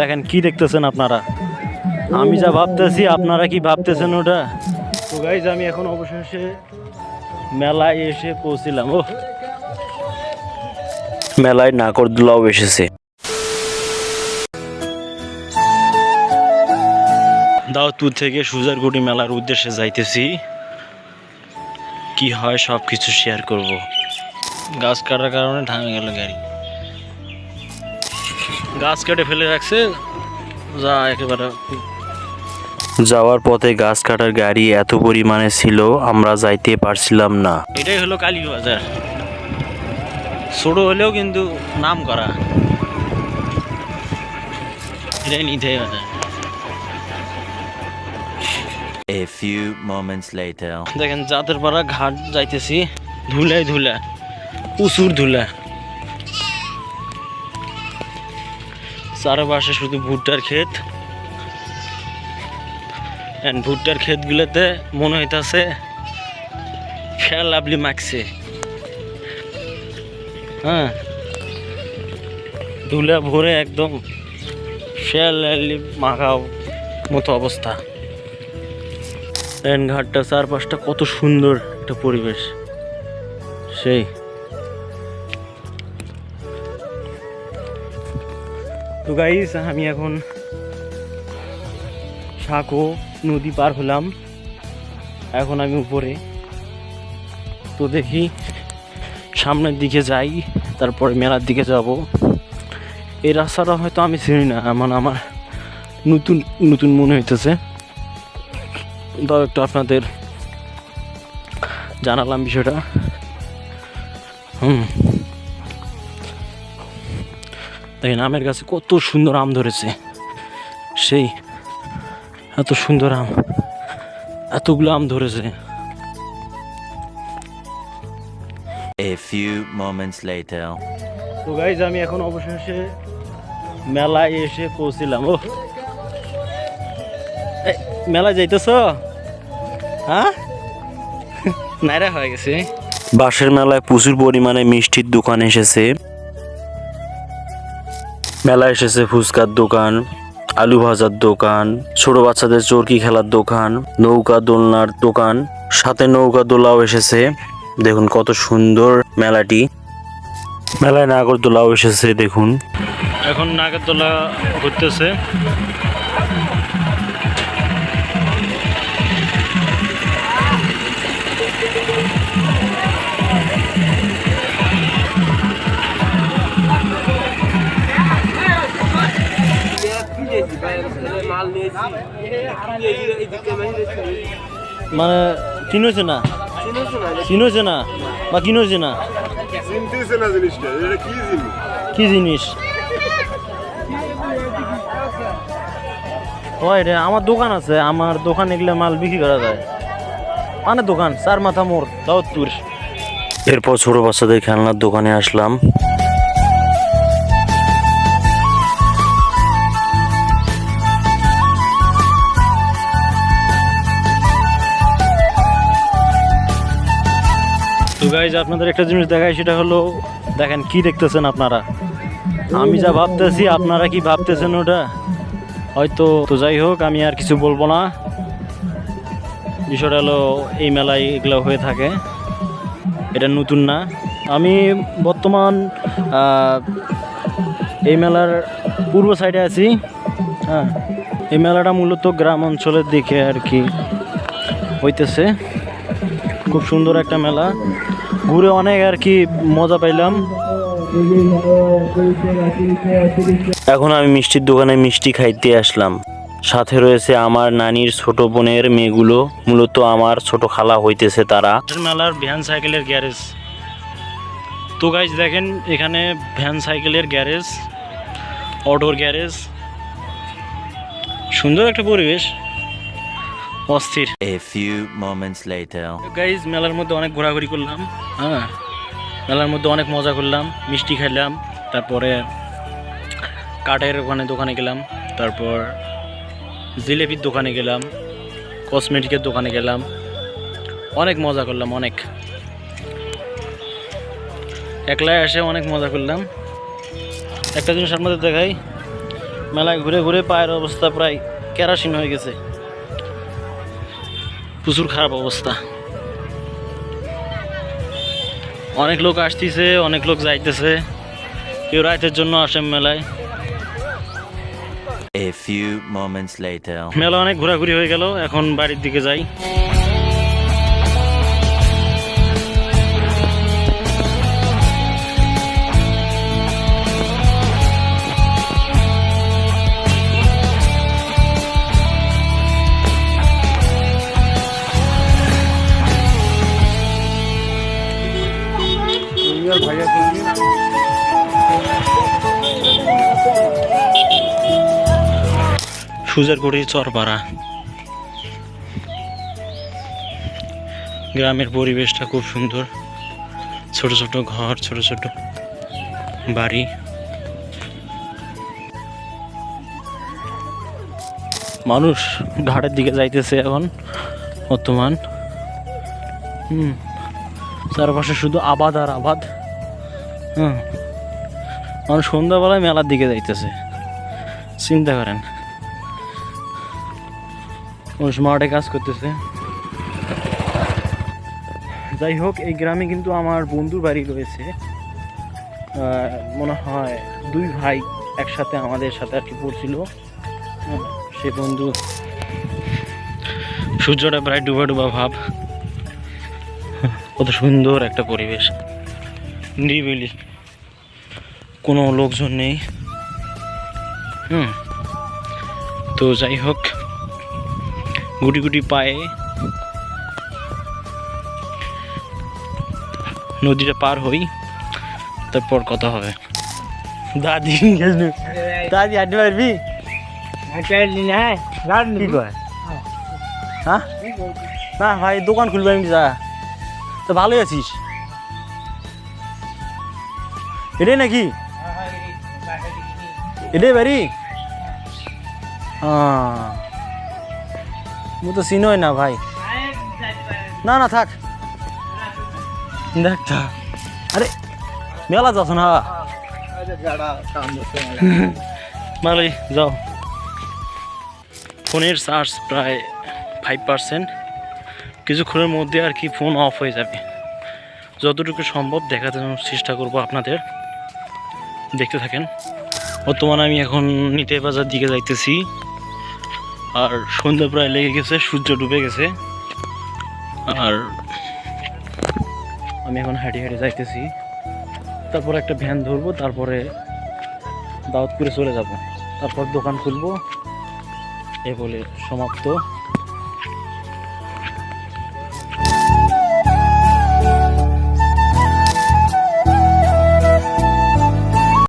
দেখেন কি দেখতেছেন আপনারা? আমি যা ভাবতেছি আপনারা কি ভাবতেছেন ওটা? তো গাইজ আমি এখন অবশেষে মেলায় এসে পৌঁছিলাম। ও মেলায় নাকরদোলাও এসেছে। দাউদপুর থেকে সুজারগুড়ি মেলার উদ্দেশ্যে যাইতেছি। কি হয় সব কিছু শেয়ার করব। গাছ কাটার কারণে ঢামে গেল গাড়ি। গাছ কেটে ফেলে রাখছে। যা একেবারে যাওয়ার পথে গাছ কাটার গাড়ি এত পরিমাণে ছিল আমরা যাইতে পারছিলাম না। এটাই হলো কালীবাজার ছোট হলেও কিন্তু নাম করা। এটাই নিতে বাজার। A few moments later. দেখেন জাতের পাড়া ঘাট যাইতেছি ধুলায় ধুলা প্রচুর ধুলা। চারপাশে শুধু ভুট্টার ক্ষেত। And ভুট্টার ক্ষেতগুলোতে মনে হইতাছে ফেল লাভলি মাখছে। হ্যাঁ। ধুলা ভরে একদম ফেল লাভলি মাখা মতো অবস্থা। রেন ঘাটটা চারপাশটা কত সুন্দর একটা পরিবেশ। সেই। তো গাইস আমি এখন সাঁকো নদী পার হলাম। এখন আমি উপরে। তো দেখি সামনের দিকে যাই, তারপরে মেলার দিকে যাব। এই রাস্তাটা হয়তো আমি চিনি না এমন আমার নতুন নতুন মনে হইতেছে। তাও একটু আপনাদের জানালাম বিষয়টা। হুম। দেখেন আমের গাছে কত সুন্দর আম ধরেছে। সেই এত সুন্দর আম এতগুলো আম ধরেছে। A few moments later. তো গাইজ আমি এখন অবশেষে মেলায় এসে পৌঁছিলাম। ও মেলায় যাইতেছ? হ্যাঁ? নাইরা হয়ে গেছে। বাঁশের মেলায় প্রচুর পরিমাণে মিষ্টির দোকান এসেছে। মেলায় এসেছে ফুচকার দোকান, আলু ভাজার দোকান, ছোট বাচ্চাদের চরকি খেলার দোকান, নৌকা দোলনার দোকান, সাথে নৌকা দোলাও এসেছে। দেখুন কত সুন্দর মেলাটি। মেলায় নাগরদোলাও এসেছে, দেখুন। এখন নাগরদোলা ঘুরতেছে। মানে চিনছে না চিনছে না বা কিনছে না চিনতেছে না জিনিসটা এটা কি জিনিস? কি জিনিস? ওই রে আমার দোকান আছে আমার দোকান এগুলো মাল বিক্রি করা যায়। মানে দোকান চার মাথা মোড় দাউদপুর। এরপর ছোট বাচ্চাদের খেলনার দোকানে আসলাম। গাইজ আপনাদের একটা জিনিস দেখাই, সেটা হলো, দেখেন কি দেখতেছেন আপনারা? আমি যা ভাবতেছি, আপনারা কি ভাবতেছেন ওটা? হয়তো, তো যাই হোক, আমি আর কিছু বলব না। বিষয়টা হলো, এই মেলায় এগুলো হয়ে থাকে। এটা নতুন না। আমি বর্তমান এই মেলার পূর্ব সাইডে আছি। হ্যাঁ এই মেলাটা মূলত গ্রাম অঞ্চলের দিকে আর কি হইতেছে। খুব সুন্দর একটা মেলা। ঘুরে অনেক আর কি মজা পাইলাম। এখন আমি মিষ্টির দোকানে মিষ্টি খাইতে আসলাম। সাথে রয়েছে আমার নানির ছোট বোনের মেয়েগুলো, মূলত আমার ছোট খালা হইতেছে তারা। মেলার ভ্যান সাইকেলের গ্যারেজ। তো গাইজ দেখেন, এখানে ভ্যান সাইকেলের গ্যারেজ, অটোর গ্যারেজ। সুন্দর একটা পরিবেশ। অস্থির। A few moments later. Guys মেলার মধ্যে অনেক ঘোরাঘুরি করলাম হ্যাঁ? মেলার মধ্যে অনেক মজা করলাম মিষ্টি খাইলাম তারপরে কাঠের ওখানে দোকানে গেলাম তারপর জিলেপির দোকানে গেলাম কসমেটিকের দোকানে গেলাম অনেক মজা করলাম অনেক। একলাই এসে অনেক মজা করলাম। একটা জিনিস আপনাদের দেখাই মেলায় ঘুরে ঘুরে পায়ের অবস্থা প্রায় কেরাসিন হয়ে গেছে। প্রচুর খারাপ অবস্থা। অনেক লোক আসতেছে অনেক লোক যাইতেছে। কেউ রাইতের জন্য আসে মেলায়। A few moments later. মেলা অনেক ঘোরাঘুরি হয়ে গেল এখন বাড়ির দিকে যাই। সুজারকুড়ি চরপাড়া। গ্রামের পরিবেশটা খুব সুন্দর। ছোট ছোট ঘর, ছোট ছোট বাড়ি। মানুষ ঘাটের দিকে যাইতেছে এখন, বর্তমান। হুম, চারপাশে শুধু আবাদ আর আবাদ। মানুষ সন্ধ্যাবেলায় মেলার দিকে যাইতেছে। চিন্তা করেন। মানুষ মাঠে কাজ করতেছে। যাই হোক এই গ্রামে কিন্তু আমার বন্ধুর বাড়ি রয়েছে। মনে হয় দুই ভাই একসাথে আমাদের সাথে আর কি পড়ছিল। হ্যাঁ, সে বন্ধু সূর্যটা প্রায় ডুবা ডুবা ভাব। কত সুন্দর একটা পরিবেশ। নিরিবিলি কোনো লোকজন নেই। হুম। তো যাই হোক গুটি গুটি পায়ে নদীটা পার হই তারপর কথা হবে। দাদি দাদি আড্ডি মারবি কি কয়? হ্যাঁ? না ভাই দোকান খুলবে আমি যা। তো ভালোই আছিস? এটাই নাকি? এটাই বাড়ি? মু তো চিনই না ভাই। না না, থাক। দেখ, থাক। আরে, মেলা যাচ্ছ না? ভালোই যাও। ফোনের চার্জ প্রায় ফাইভ পার্সেন্ট কিছুক্ষণের মধ্যে আর কি ফোন অফ হয়ে যাবে। যতটুকু সম্ভব দেখাতে চেষ্টা করব আপনাদের। দেখতে থাকেন। বর্তমানে আমি এখন নিতে বাজার দিকে যাইতেছি। আর সন্ধ্যা প্রায় লেগে গেছে, সূর্য ডুবে গেছে। আর আমি এখন হাঁটি হাঁটি যাইতেছি। তারপর একটা ভ্যান ধরবো, তারপরে দাওয়াতপুরে চলে যাব। তারপর দোকান খুলবো। এ বলে সমাপ্ত।